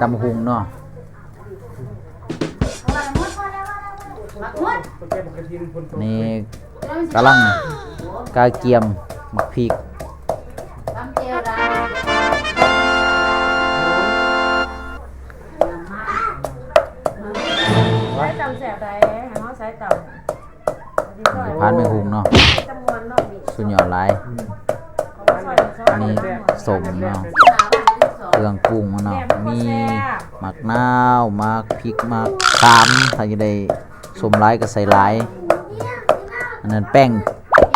ตำหุงเนาะนี่กำลังกาเกียมหมักพริกใช้ตำแสบใดให้เขาใช้ตำพานแมงหุงเนาะสุดยอดหลายเขาว่าซอยซอยอันนี้สมเนาะ เครื่องปรุงเนาะมีหมักนาวหมักพริกหมักขามถ้าจะได้สมหลายก็ใส่หลายอันนั้นแป้ง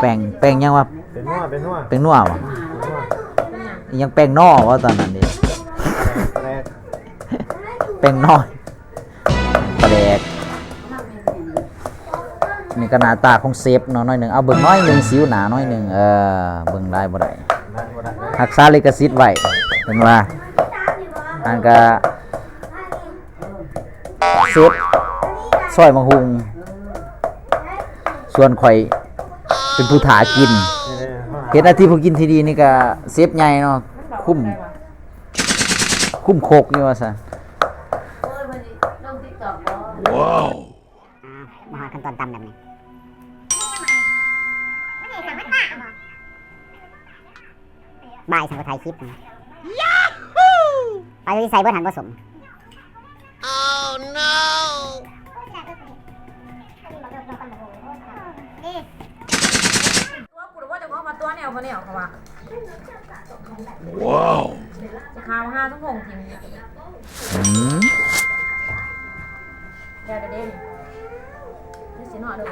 แป้งแป้งยังว่าเป็นหัวเป็นหัวแป้งนัววะเป็นหัวยังแป้งนอวะตอนนั้นดิแรกแป้งน้อยปลาแดกนี่ก็หน้าตาของเซฟเนาะน้อยหนึ่งเอาเบิ่งน้อยหนึ่งสิวหนาน้อยหนึ่งเออเบิ่งได้บ่ได้ได้บ่ได้รักษาลิขสิทธิ์ไว้เป็นว่า อันก็เซฟซอยมังหุง ส่วนข่อยเป็นผู้ถากินนี่เลยเห็นอาที่ผู้กินที่ดีนี่ก็เซฟใหญ่เนาะคุ้มคุ้มโคกนี่ว่าซะมาหาขั้นตอนตำแบบนี้บายสังกไทยคลิปนะ ไปที่ใส่เบิ้หันผสมตัวกูรู้ว่าจะเขามาตัวแนวมาแนวเขาว่าว้าวจะขาวห้าทุ่งหงทีมอืมแกจะเด่นนี่สิหน่อยเด้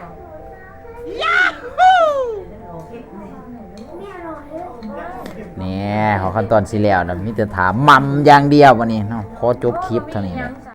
เนี่ยขอขั้นตอนสิแล้วนะมีแต่ถามมัมอย่างเดียววันนี้เนาะขอจบคลิปเท่านี้นะ